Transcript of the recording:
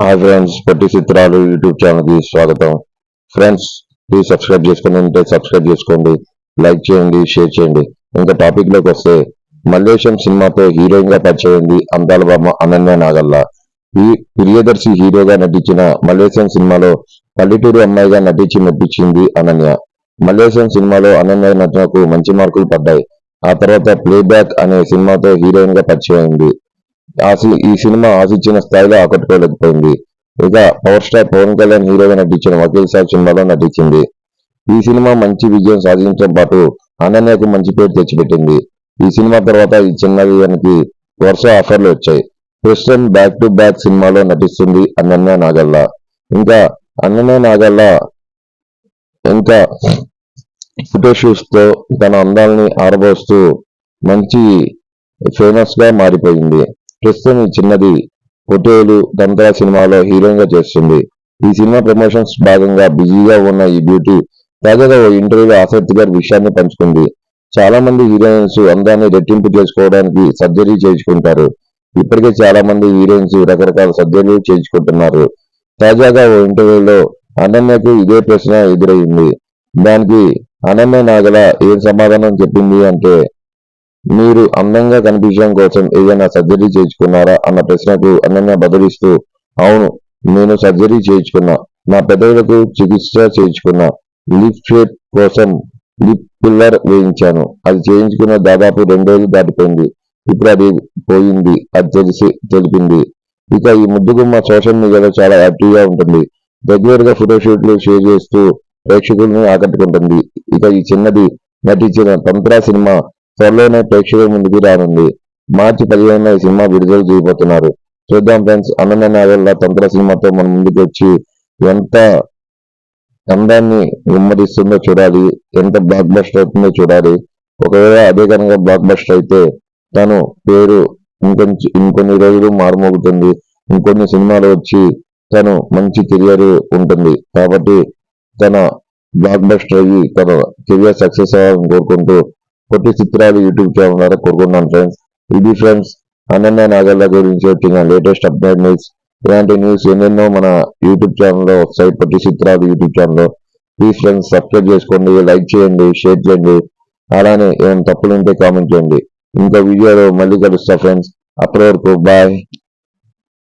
Hi friends పొట్టి చిత్రాలు YouTube ఛానల్కి స్వాగతం. ఫ్రెండ్స్ ప్లీజ్ సబ్స్క్రైబ్ చేసుకుని ఉంటే సబ్స్క్రైబ్ చేసుకోండి లైక్ చేయండి షేర్ చేయండి. ఇంకా టాపిక్లోకి వస్తే మల్లేశం సినిమాతో హీరోయిన్గా పరిచయింది అందాల బామ్మ అనన్య నాగల్ల. ఈ ప్రియదర్శి హీరోగా నటించిన మల్లేశం సినిమాలో పల్లెటూరు అమ్మాయిగా నటించి మెప్పించింది అనన్య. మల్లేశం సినిమాలో అనన్య నటనకు మంచి మార్కులు పడ్డాయి. ఆ తర్వాత ప్లేబ్యాక్ అనే సినిమాతో హీరోయిన్గా పరిచయం అయింది. అసలు ఈ సినిమా ఆశించిన స్థాయిలో ఆకట్టుకోలేకపోయింది. ఇక పవర్ స్టార్ పవన్ కళ్యాణ్ హీరోగా నటించిన వకీల్ సాబ్ సినిమాలో నటించింది. ఈ సినిమా మంచి విజయం సాధించడం పాటు అనన్యకు మంచి పేరు తెచ్చిపెట్టింది. ఈ సినిమా తర్వాత ఈ చిన్నదానికి వరుస ఆఫర్లు వచ్చాయి. ప్రస్తుతం బ్యాక్ టు బ్యాక్ సినిమాలో నటిస్తుంది అనన్య నాగల్ల. ఇంకా అనన్య నాగల్ల ఇంకా ఫోటో తో తన అందాలని ఆరబోస్తూ మంచి ఫేమస్గా మారిపోయింది. ప్రస్తుతం ఈ చిన్నది. పొటేలు దంతరా సినిమాలో హీరోయిన్గా చేస్తుంది. ఈ సినిమా ప్రమోషన్స్ భాగంగా బిజీగా ఉన్న ఈ బ్యూటీ తాజాగా ఓ ఇంటర్వ్యూలో ఆసక్తిగా విషయాన్ని పంచుకుంది. చాలా మంది హీరోయిన్స్ అందాన్ని రెట్టింపు చేసుకోవడానికి సర్జరీ చేయించుకుంటారు. ఇప్పటికే చాలా మంది హీరోయిన్స్ రకరకాల సర్జరీలు చేయించుకుంటున్నారు. తాజాగా ఓ ఇంటర్వ్యూలో అనన్యకు ఇదే ప్రశ్న ఎదురైంది. దానికి అనన్య నాగల ఏం సమాధానం చెప్పింది? అంటే మీరు అందంగా కనిపించడం కోసం ఏదైనా సర్జరీ చేయించుకున్నారా అన్న ప్రశ్నకు అనన్య బదులిస్తూ అవును నేను సర్జరీ చేయించుకున్నా. నా పెదవులకు చికిత్స చేయించుకున్నా. లిప్ షేప్ కోసం లిప్ పిల్లర్ వేయించాను. అది చేయించుకున్న దాదాపు రెండు రోజులు దాటిపోయింది. ఇప్పుడు అది పోయింది. అది తెలిసి తెలిపింది. ఇక ఈ ముద్దుగుమ్మ సోషల్ మీడియాలో చాలా యాక్టివ్గా ఉంటుంది. దగ్గరగా ఫోటోషూట్లు షేర్ చేస్తూ ప్రేక్షకులను ఆకట్టుకుంటుంది. ఇక ఈ చిన్నది నటించిన తంత్ర సినిమా త్వరలోనే ప్రేక్షకుల ముందుకు రానుంది. మార్చి పదిహేనున ఈ సినిమా విడుదల చేయబోతున్నారు. చూద్దాం ఫ్రెండ్స్. అనన్య నాగల్ల తంత్ర సినిమాతో మన ముందుకు వచ్చి ఎంత అందాన్ని విమ్మరిస్తుందో చూడాలి ఎంత బ్లాక్ బస్టర్ అవుతుందో చూడాలి. ఒకవేళ అదే కనుక బ్లాక్ బస్టర్ అయితే తను పేరు ఇంకొంచెం ఇంకొన్ని రోజులు మారుమోగుతుంది. ఇంకొన్ని సినిమాలు వచ్చి తను మంచి కెరియర్ ఉంటుంది. కాబట్టి తన బ్లాక్ బస్టర్ అయ్యి తన కెరియర్ సక్సెస్ అవ్వాలని కోరుకుంటూ పొట్టి చిత్రాలు యూట్యూబ్ ఛానల్ ద్వారా కోరుకుంటున్నాను ఫ్రెండ్స్ ఇది ఫ్రెండ్స్ అనన్య నాగల్ల గురించి వచ్చిన లేటెస్ట్ అప్డేట్ న్యూస్ ఇలాంటి న్యూస్ ఎన్నెన్నో మన యూట్యూబ్ ఛానల్లో వస్తాయి. పొట్టి చిత్రాలు యూట్యూబ్ ఛానల్లో ప్లీజ్ ఫ్రెండ్స్ సబ్స్క్రైబ్ చేసుకోండి లైక్ చేయండి షేర్ చేయండి. అలానే ఏమైనా తప్పులు ఉంటే కామెంట్ చేయండి. ఇంకో వీడియోలో మళ్ళీ కలుస్తా ఫ్రెండ్స్ అప్పటి వరకు బాయ్